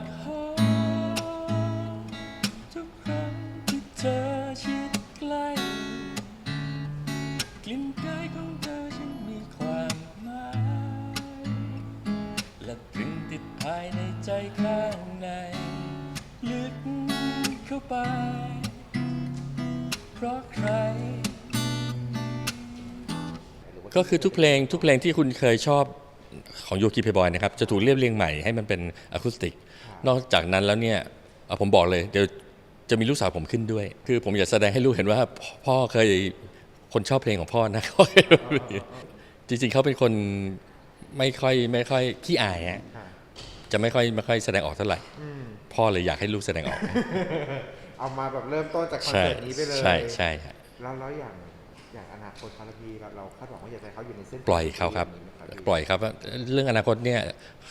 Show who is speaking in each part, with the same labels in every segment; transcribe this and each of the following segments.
Speaker 1: ากหาทุกครั้งที่เธอชิดใกล้ กลิ่นกายของเธอฉันมีความหมายและตรึงติดภายในใจข้างใน ลึกเข้าไป เพราะใคร ก็คือทุกเพลงทุกเพลงที่คุณเคยชอบ ของโยคีเพย์บอยนะครับจะถูกเรียบเรียงใหม่ให้มันเป็นอะคูสติก นอกจากนั้นแล้วเนี่ยเอาผมบอกเลยเดี๋ยวจะมีลูกสาวผมขึ้นด้วย คือผมอยากแสดงให้ลูกเห็นว่าพ่อเคยคนชอบเพลงของพ่อนะจริงๆเขาเป็นคนไม่ค่อยไม่ค่อยขี้อายฮะ
Speaker 2: ค่ะ
Speaker 1: จะไม่ค่อยไม่ค่อยแสดงออกเท่าไหร่
Speaker 2: อืม
Speaker 1: พ่อเลยอยากให้ลูกแสดงออก
Speaker 2: เอามาแบบเริ่มต้นจากคอน
Speaker 1: ใช่
Speaker 2: เสิร์ตนี้ไปเลย
Speaker 1: ใช่ใช่ฮะ
Speaker 2: แล้วแล้วอย่างอย่างอ นาคตคาราพีเราเราคาดหวังว่าอยากจะให้เขาอยู่ในเส้น
Speaker 1: ปล่อยเขาครับ
Speaker 2: นี้ไหมพี่
Speaker 1: ปล่อยครับว่าเรื่องอนาคตเนี่ย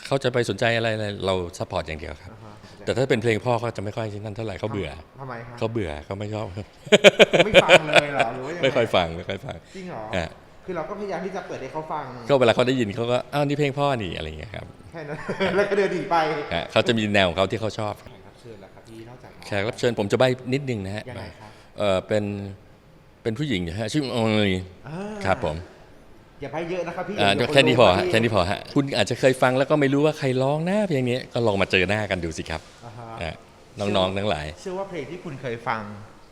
Speaker 1: เขาจะไปสนใจอะไรอะไรเราซัพพอร์ตอย่างเดียวครับ
Speaker 2: อ่าฮะ
Speaker 1: แต่ถ้าเป็นเพลงพ่อเขาจะไม่ค่อยนั่นเท่าไหร่เขาเบื่อ
Speaker 2: ทำไมครับ
Speaker 1: เขาเบื่อเขาไม่ชอบ
Speaker 2: ไม่ฟังเลยเหรอหรือว่ายังง
Speaker 1: ไม่ค่อยฟังไม่ค่อยฟัง
Speaker 2: จริงเหรอ
Speaker 1: ฮะ
Speaker 2: คือเราก็พยายามที่จะเปิดให้เขาฟัง
Speaker 1: ก็เวลาเขาได้ยินเขาก็อ้าวนี่เพลงพ่อนี่อะไรอย่างเงี้ยครับ
Speaker 2: แค่นั้นแล้วก็เดินหนีไป
Speaker 1: ฮะเขาจะมีแนวของเขาที่เขาชอบ
Speaker 2: แขกรับเชิญล่ะครับพี่นอกจากน้อง
Speaker 1: แขกรับเชิญผมจะใบนิดนึงนะฮะ
Speaker 2: ยังไงครับ
Speaker 1: เออเป็น เป็นผู้หญิงนะฮะชื่อเอย
Speaker 2: อ่า
Speaker 1: ครับผม
Speaker 2: อย่าไปเยอะนะครับพี่
Speaker 1: อ่า
Speaker 2: เดี๋ยว
Speaker 1: แค่นี้พอ
Speaker 2: รับ
Speaker 1: ฮะ
Speaker 2: พี่
Speaker 1: แค่นี้พอฮะคุณอาจจะเคยฟังแล้วก็ไม่รู้ว่าใครร้องหน้าเพลงนี้ก็ลองมาเจอหน้ากันดูสิครับ
Speaker 2: อ่าฮะ
Speaker 1: อะน้องๆทั้งหลาย
Speaker 2: เชื่อว่าเพลงที่คุณเคยฟัง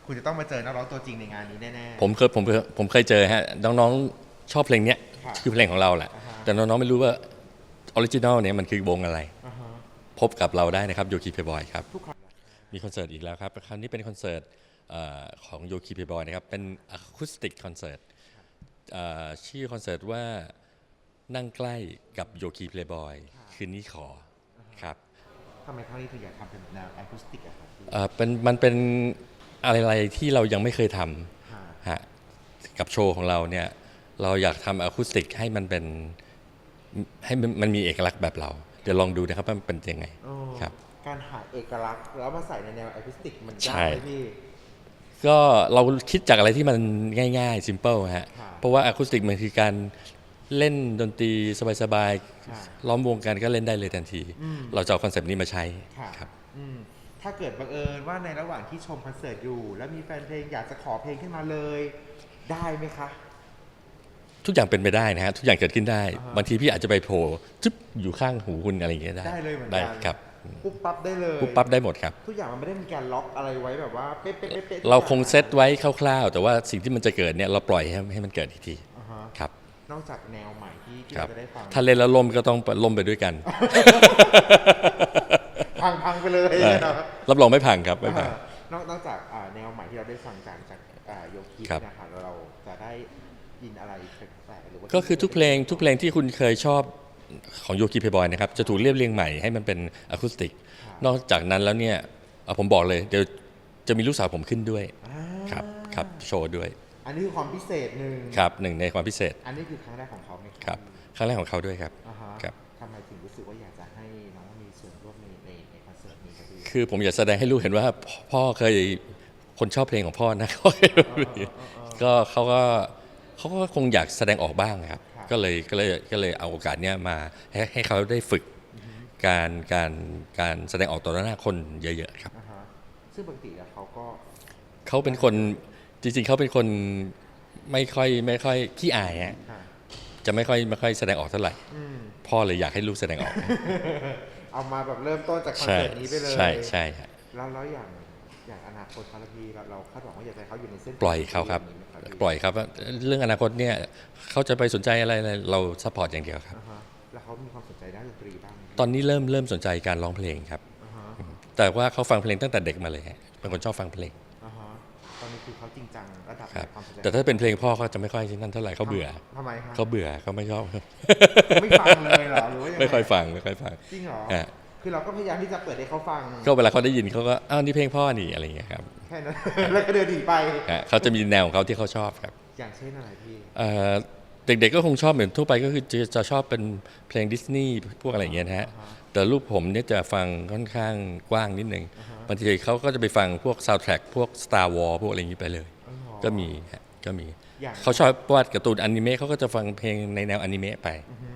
Speaker 2: คุณจะต้องมาเจอนักร้องตัวจริงในงานนี้แน่ๆ
Speaker 1: ผมเคยผมเคยผมเคยเจอฮะน้องๆชอบเพลงเนี้ย
Speaker 2: ครับ
Speaker 1: คือเพลงของเราแหละ
Speaker 2: อ่าฮะ
Speaker 1: แต่น้องๆไม่รู้ว่าออริจินอลเนี่ยมันคือวงอะไร
Speaker 2: อ่าฮะ
Speaker 1: พบกับเราได้นะครับโยคีเพย์บอยครับ
Speaker 2: ทุกครั้ง
Speaker 1: มีคอนเสิร์ตอีกแล้วครับ ครั้งนี้เป็นคอนเสิร์ตเอ่อของโยคีเพย์บอยนะครับ เป็นอะคูสติกคอนเสิร์ตชื่อคอนเสิร์ตว่านั่งใกล้กับโยคีเพย์บอยคืนนี้ขอครับ
Speaker 2: ทำไมครั้งนี้ถึงอยากทำเป็นแนวอะคูสติกอะครับพี่
Speaker 1: เอ่อเป็นมันเป็นอะไรที่เรายังไม่เคยท
Speaker 2: ค่ะำ
Speaker 1: ฮะกับโชว์ของเราเนี่ยเราอยากทำอะคูสติกให้มันเป็นให้มันมันมีเอกลักษณ์แบบเรา เดี๋ยวลองดูนะครับว่ามันเป็นยังไง
Speaker 2: โอ้
Speaker 1: ครับ
Speaker 2: การหาเอกลักษณ์แล้วมาใส่ในแนวอะคูสติกมัน
Speaker 1: ใช่
Speaker 2: ยากไหมพี่
Speaker 1: ก็เราคิดจากอะไรที่มันง่ายๆ ซิมเ l ิลฮะ
Speaker 2: ครับ
Speaker 1: เพราะว่าอะคูสติกมันคือการเล่นดนตรีสบาย
Speaker 2: ครับ
Speaker 1: ๆล้อมวงกันก็เล่นได้เลยทันที
Speaker 2: อืม
Speaker 1: เราจะเอาคอนเซปต์นี้มาใช้
Speaker 2: ค่ะ
Speaker 1: ครับ
Speaker 2: อืมถ้าเกิดบังเอิญว่าในระหว่างที่ชมคอนเสิร์ตอยู่ แล้วมีแฟนเพลงอยากจะขอเพลงขึ้นมาเลย ได้ไหมคะ
Speaker 1: ทุกอย่างเป็นไปได้นะฮะ ทุกอย่างเกิดขึ้นได้
Speaker 2: อ่าฮะ
Speaker 1: บางทีพี่อาจจะไปโผล่จึ๊บอยู่ข้างหูคุณอะไรอย่างเงี้ยได้
Speaker 2: ได้เลยเหมือน
Speaker 1: ได้
Speaker 2: กัน
Speaker 1: ครับ
Speaker 2: ปุ๊บปั๊บได้เลย
Speaker 1: ปุ๊บปั๊บได้หมดครับ
Speaker 2: ทุกอย่างมันไม่ได้มีการล็อกอะไรไว้แบบว่าเป๊ะเป๊ะเป๊ะป๊ะทุก
Speaker 1: เรา
Speaker 2: อย่
Speaker 1: คงเซตไว้คร่าวๆ แต่ว่าสิ่งที่มันจะเกิดเนี่ยเราปล่อยให้ให้มันเกิดอีกที
Speaker 2: อ่าฮะ
Speaker 1: ครับ
Speaker 2: นอกจากแนวใหม่ที่ที่
Speaker 1: ครั
Speaker 2: เรา
Speaker 1: บ
Speaker 2: จะได้ฟัง
Speaker 1: ถ้าเล่นแล้วล่มก็ต้องล่มไปด้วยกัน
Speaker 2: พังพังไปเลย
Speaker 1: เออ
Speaker 2: เนาะ
Speaker 1: รับรองไม่พังครับไม่พัง
Speaker 2: อ่านอกนอกจากอ่าแนวใหม่ที่เราได้ฟังจากจากอ่าโยคี
Speaker 1: ครับ
Speaker 2: นะคะเราจะได้ยินอะไรแปลกๆหรือว่า
Speaker 1: ก็คือทุกเพลงทุกเพลงที่คุณเคยชอบ ของโยคีเพย์บอยนะครับจะถูกเรียบเรียงใหม่ให้มันเป็นอะคูสติก นอกจากนั้นแล้วเนี่ยเอาผมบอกเลยเดี๋ยวจะมีลูกสาวผมขึ้นด้วย
Speaker 2: อ่า
Speaker 1: ครับครับโชว์ด้วย
Speaker 2: อันนี้คือความพิเศษหนึ่ง
Speaker 1: ครับหนึ่งในความพิเศษ
Speaker 2: อันนี้คือครั้งแรกของเขาไหม
Speaker 1: ครับครั้งแรกของเขาด้วยครับ
Speaker 2: อ่าฮะ
Speaker 1: ครับ
Speaker 2: ทำไมถึงรู้สึกว่าอยากจะให้น้องมีส่วนร่วมในในในคอนเสิร์ตนี้ครับพี่
Speaker 1: คือผมอยากแสดงให้ลูกเห็นว่าพ่อเคยคนชอบเพลงของพ่อนะก็เขาก็เขาก็คงอยากแสดงออกบ้างครับ ก็เลยก็เลยก็เลยเอาโอกาสเนี้ยมาให้ให้เขาได้ฝึกการการการแสดงออกต่อหน้าคนเยอะๆครับ
Speaker 2: อ่าฮะซึ่งปกติแล้วเขาก็
Speaker 1: เขาเป็นคนจริงๆเขาเป็นคนไม่ค่อยไม่ค่อยขี้อายฮะ
Speaker 2: ค่ะ
Speaker 1: จะไม่ค่อยไม่ค่อยแสดงออกเท่าไหร่
Speaker 2: อืม
Speaker 1: พ่อเลยอยากให้ลูกแสดงออก
Speaker 2: เอามาแบบเริ่มต้นจากคอน
Speaker 1: ใช่
Speaker 2: เสิร์ตนี้ไปเลย
Speaker 1: ใช่ใช่ฮะ
Speaker 2: แล้วแล้วอย่างอย่างอนาคตคาราพีเราเราคาดหวังว่าอยากจะให้เขาอยู่ในเส้น
Speaker 1: ปล่อยเขาครับ
Speaker 2: นี้ไหมพี่
Speaker 1: ปล่อยครับว่าเรื่องอนาคตเนี่ยเขาจะไปสนใจอะไรอะไรเราซัพพอร์ตอย่างเดียวครับ
Speaker 2: อ่าฮะแล้วเขามีความสนใจด้านดนตรีบ้างไหม
Speaker 1: ตอนนี้เริ่มเริ่มสนใจการร้องเพลงครับ
Speaker 2: อ่าฮะ
Speaker 1: แต่ว่าเขาฟังเพลงตั้งแต่เด็กมาเลยฮะเป็นคนชอบฟังเพลง
Speaker 2: อ่าฮะตอนนี้คือเขาจริงจังระดับ
Speaker 1: ครับ
Speaker 2: ความสนใจ
Speaker 1: แต่ถ้าเป็นเพลงพ่อเขาจะไม่ค่อยนั่นเท่าไหร่เขาเบื่อ
Speaker 2: ทำไมครับ
Speaker 1: เขาเบื่อเขาไม่ชอบ
Speaker 2: ไม่ฟังเลยเหรอหรือว่ายังไง
Speaker 1: ไม่ค่อยฟังไม่ค่อยฟัง
Speaker 2: จริงเหรอ
Speaker 1: ฮะ
Speaker 2: คือเราก็พยายามที่จะเปิดให้เขาฟัง
Speaker 1: ก็เวลาเขาได้ยินเขาก็อ้าวนี่เพลงพ่อนี่อะไรอย่างเงี้ยครับ
Speaker 2: แค่นั้นแล้วก็เดินหนีไป
Speaker 1: ฮะเขาจะมีแนวของเขาที่เขาชอบครับ
Speaker 2: อย่างเช่นอะไรพี่
Speaker 1: เอ่อเด็กๆก็คงชอบเหมือนทั่วไปก็คือจะจะชอบเป็นเพลงดิสนีย์พวกอะไรอย่างเงี้ยนะฮะ
Speaker 2: อ่าฮะ
Speaker 1: แต่ลูกผมเนี่ยจะฟังค่อนข้างกว้างนิดนึงบางทีเขาก็จะไปฟังพวกซาวด์แทร็กพวก Star War พวกอะไรอย่างนี้ไปเลย
Speaker 2: อ๋อ
Speaker 1: ก็มีฮะก็มี
Speaker 2: อย่าง
Speaker 1: เขาชอบวาดการ์ตูนอนิเมะเขาก็จะฟังเพลงในแนวอนิเมะไป
Speaker 2: อือฮึ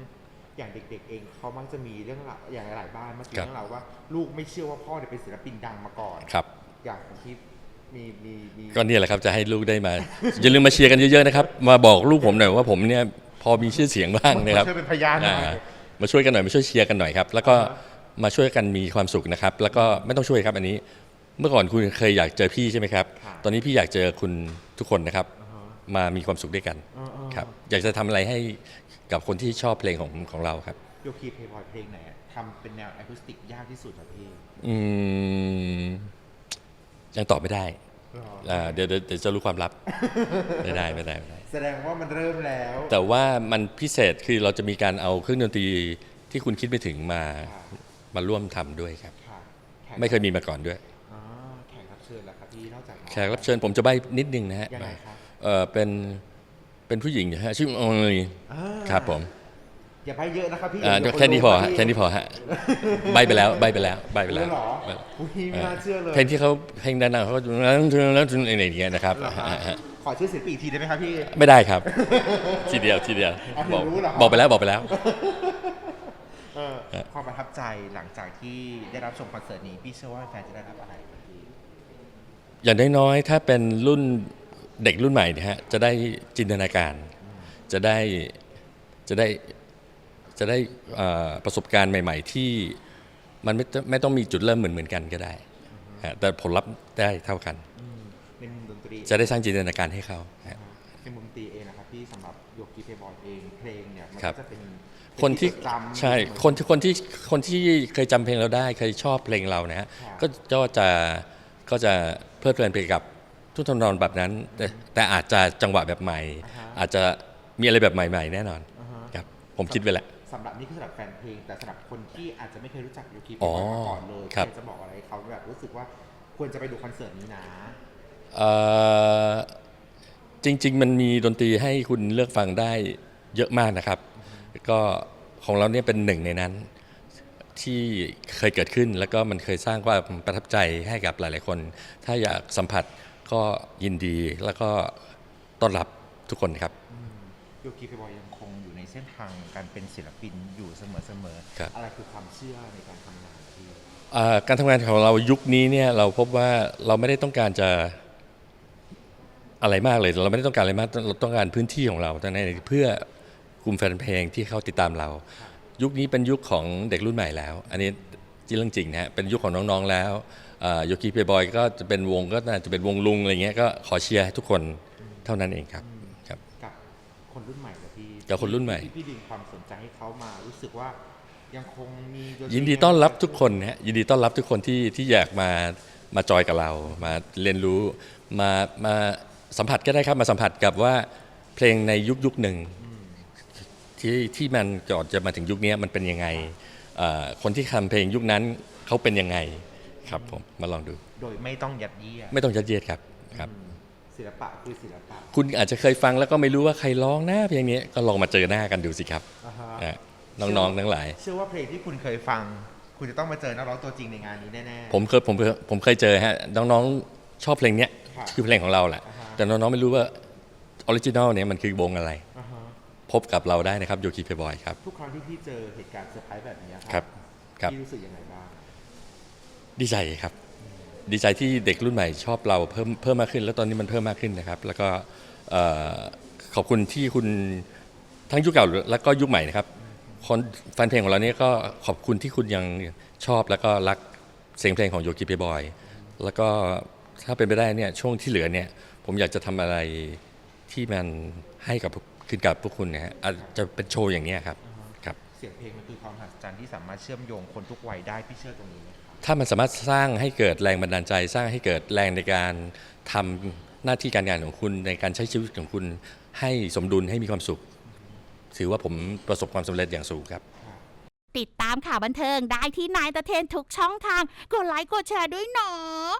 Speaker 2: อย่างเด็ก ๆ เองเขามักจะมีเรื่องราวอย่างหลายๆบ้านมักจะมี
Speaker 1: ครับ
Speaker 2: เรื่องราวว่า ลูกไม่เชื่อว่าพ่อเนี่ยเป็นศิลปินดังมาก่อน
Speaker 1: ครับ
Speaker 2: อย่างของที่มีมีมี
Speaker 1: ก็เนี่ยแหละครับจะให้ลูกได้มา อย่าลืมมาเชียร์กันเยอะๆนะครับ มาบอกลูกผมหน่อยว่าผมเนี่ยพอมีชื่อเสียงบ้างนะครับ
Speaker 2: ช่วยเป็นพยานหน่อย
Speaker 1: อ่ามาช่วยกันหน่อยมาช่วยเชียร์กันหน่อยครับ แล้วก็มาช่วยกันมีความสุขนะครับ แล้วก็ไม่ต้องช่วยครับอันนี้ เมื่อก่อนคุณเคยอยากเจอพี่ใช่ไหมครับ
Speaker 2: ค่ะ
Speaker 1: ตอนนี้พี่อยากเจอคุณทุกคนนะครับ
Speaker 2: อ่าฮะ
Speaker 1: มามีความสุขด้วยกัน
Speaker 2: อ่าๆ
Speaker 1: ครับอยากจะทำอะไรให้กับคนที่ชอบเพลงของของเราครับ
Speaker 2: โยคีเพย์บอยเพลงไหนอะทำเป็นแนวอะคูสติกยากที่สุดครับพี่
Speaker 1: อืมยังตอบไม่ได้
Speaker 2: หรอ
Speaker 1: อ่าเดี๋ยวเดี๋ยวเดี๋ยวจะรู้ความลับ ไม่ได้ไม่ได้ไม่ได้
Speaker 2: แสดงว่ามันเริ่มแล้ว
Speaker 1: แต่ว่ามันพิเศษคือเราจะมีการเอาเครื่องดนตรีที่คุณคิดไม่ถึงมา
Speaker 2: ค่ะ
Speaker 1: มาร่วมทำด้วยครับ
Speaker 2: ค่ะแขก
Speaker 1: ไม่เคยมีมาก่อนด้วย
Speaker 2: อ๋อแขกรับเชิญแล้วครับพี่นอกจากน้อง
Speaker 1: แขกรับเชิญผมจะใบ้นิดนึงนะฮะ
Speaker 2: ยังไงครับ
Speaker 1: เออเป็นเป็นผู้หญิงนะฮะชื่อเอย
Speaker 2: อ่า
Speaker 1: ครับผม
Speaker 2: อย่าไปเยอะนะครับพี่
Speaker 1: อ่า
Speaker 2: เดี๋ยว
Speaker 1: แค่นี้พอ
Speaker 2: รู้
Speaker 1: ฮะ
Speaker 2: รับพี่
Speaker 1: แค่นี้พอฮะใบไปแล้วใบไปแล้วใบไป
Speaker 2: ไป
Speaker 1: แล้
Speaker 2: แล้ววเหรอ
Speaker 1: ใบ้แล้ว
Speaker 2: อุ้ยไม่น่าเชื่อเลย
Speaker 1: เพลงที่เขาเพลงดังๆเขาก็แล้วแล้วอะไรอย่างเงี้ยนะครับ
Speaker 2: เหรอครับ
Speaker 1: ฮะฮะ
Speaker 2: ขอชื่อศิลปินอีกทีได้ไหมครับพี่
Speaker 1: ไม่ได้ครับ ทีเดียวทีเดียว
Speaker 2: เอาถึง
Speaker 1: บอก
Speaker 2: รู้เหรอครับ
Speaker 1: บอกไปแล้วบอกไปแล้ว
Speaker 2: เออความประทับใจหลังจากที่ได้รับชมคอนเสิร์ตนี้พี่เชื่อว่าแฟนจะได้รับอะไรครับพี่
Speaker 1: อย่างน้อยๆถ้าเป็นรุ่น เด็กรุ่นใหม่เนะฮะจะได้จินตนาการ จะได้จะได้จะได้เอ่อประสบการณ์ใหม่ ๆ ที่มันไม่ต้องไม่ต้องมีจุดเริ่มเหมือนเหมือนๆกันก็ได้ฮะแต่ผลลัพธ์ได้เท่ากัน
Speaker 2: อืมในมุมดนตรี
Speaker 1: จะได้สร้างจินตนาการให้เขาฮะ
Speaker 2: ในมุมดนตรีเองนะครับพี่สำหรับโยกีเพย์บอยเองเพลงเนี่ยมัน
Speaker 1: ครั
Speaker 2: ก็
Speaker 1: บ
Speaker 2: จะเป็น
Speaker 1: คนที่
Speaker 2: เพลงจดจำ
Speaker 1: ใช่คนที่คนที่คนที่เคยจำเพลงเราได้เคยชอบเพลงเรานะฮะ
Speaker 2: ครับ
Speaker 1: ก็ก็จะก็จะเพลิดเพลินไปกับ ทุกทำนองแบบนั้น แต่แต่อาจจะจังหวะแบบใหม่ อาจจะมีอะไรแบบใหม่ ๆ แน่นอน
Speaker 2: อ่าฮะ
Speaker 1: ครับผมคิดไว้แหละ
Speaker 2: สำหรับนี่คือสำหรับแฟนเพลง แต่สำหรับคนที่อาจจะไม่เคยรู้จักโยคีเพ
Speaker 1: อ๋
Speaker 2: ย์
Speaker 1: อบ
Speaker 2: อยมาก่อนเลย
Speaker 1: ครับ
Speaker 2: อยากจะบอกอะไรเขาแบบรู้สึกว่าควรจะไปดูคอนเสิร์ตนี้นะ
Speaker 1: เอ่อจริง ๆ มันมีดนตรีให้คุณเลือกฟังได้เยอะมากนะครับ ก็ของเราเนี่ยเป็นหนึ่งในนั้น ที่เคยเกิดขึ้นแล้วก็มันเคยสร้างความประทับใจให้กับหลาย ๆ คน ถ้าอยากสัมผัส ก็ยินดีแล้วก็ต้อนรับทุกคนครับ
Speaker 2: โยคีเพย์บอยยังคงอยู่ในเส้นทางการเป็นศิลปินอยู่เสมอ
Speaker 1: ครับ
Speaker 2: ๆอะไรคือความเชื่อในการทำงานที่
Speaker 1: เอ่อการทำงานของเรายุคนี้เนี่ยเราพบว่าเราไม่ได้ต้องการจะอะไรมากเลย เราไม่ได้ต้องการอะไรมากเราต้องการพื้นที่ของเราแต่ในเพื่อกลุ่มแฟนเพลงที่เขาติดตามเรา ยุคนี้เป็นยุคของเด็กรุ่นใหม่แล้ว อันนี้จริงเรื่องจริงนะฮะเป็นยุคของน้องๆแล้ว โยกีเพย์บอยก็จะเป็นวงก็น่าจะเป็นวงลุงอะไรเงี้ยก็ขอเชียร์ให้ทุกคนเท่านั้นเองครับครับ
Speaker 2: กับคนรุ่นใหม่กับพี่
Speaker 1: กับคนรุ่นใหม่
Speaker 2: ที่พี่ดึงความสนใจให้เขามารู้สึกว่ายังคงมีตรี
Speaker 1: ยินดีต้อนรับทุกคนนะฮะยินดีต้อนรับทุกคนที่ที่อยากมามาจอยกับเรา มาเรียนรู้มามาสัมผัสก็ได้ครับมาสัมผัสกับว่าเพลงในยุคยุคหนึ่งที่ที่มันก่อนจะมาถึงยุคนี้มันเป็นยังไงเอ่อคนที่ทำเพลงยุคนั้นเขาเป็นยังไง ครับผมมาลองดู
Speaker 2: โดยไม่ต้องยัดเยียด
Speaker 1: ไม่ต้องยัดเยียดครับครับ
Speaker 2: อืมศิลปะคือศิลปะ
Speaker 1: คุณอาจจะเคยฟังแล้วก็ไม่รู้ว่าใครร้องหน้าเพลงนี้ก็ลองมาเจอหน้ากันดูสิครับ
Speaker 2: อ่าฮะ
Speaker 1: อะน้องๆทั้งหลาย
Speaker 2: เชื่อว่าเพลงที่คุณเคยฟัง คุณจะต้องมาเจอนักร้องตัวจริงในงานนี้แน่ๆ
Speaker 1: ผมเคยผมเคยผมเคยเจอฮะน้องๆชอบเพลงเนี้ย
Speaker 2: ครับ
Speaker 1: คือเพลงของเราแหละ
Speaker 2: อ่าฮะ
Speaker 1: แต่น้องๆไม่รู้ว่าออริจินอลเนี่ยมันคือวงอะไร
Speaker 2: อ่าฮะ
Speaker 1: พบกับเราได้นะครับโยคีเพย์บอยครับ
Speaker 2: ทุกครั้งที่พี่เจอเหตุการณ์เซอร์ไพรส์แบบนี้
Speaker 1: ครับครับ
Speaker 2: พี่รู้สึกยังไงบ้าง
Speaker 1: ดีใจครับ ดีใจที่เด็กรุ่นใหม่ชอบเราเพิ่มเพิ่มมากขึ้น แล้วตอนนี้มันเพิ่มมากขึ้นนะครับ แล้วก็เอ่อขอบคุณที่คุณทั้งยุคเก่าแล้วก็ยุคใหม่นะครับคนแฟนเพลงของเราเนี่ยก็ขอบคุณที่คุณยังชอบแล้วก็รักเสียงเพลงของโยคีเพย์บอย แล้วก็ถ้าเป็นไปได้เนี่ยช่วงที่เหลือเนี่ยผมอยากจะทำอะไรที่มันให้กับขึ้นกับพวกคุณนะฮะอาจจะเป็นโชว์อย่างเนี้ยครับครับ
Speaker 2: เสียงเพลงมันคือความมหัศจรรย์ที่สามารถเชื่อมโยงคนทุกวัยได้พี่เชื่อตรงนี้ไหมครับ
Speaker 1: ถ้ามันสามารถสร้างให้เกิดแรงบันดาลใจ สร้างให้เกิดแรงในการทำหน้าที่การงานของคุณในการใช้ชีวิตของคุณ ให้สมดุลให้มีความสุข ถือว่าผมประสบความสำเร็จอย่างสูงครับ
Speaker 3: ติดตามข่าวบันเทิงได้ที่นายตะเทนทุกช่องทาง กดไลค์กดแชร์ด้วยเนาะ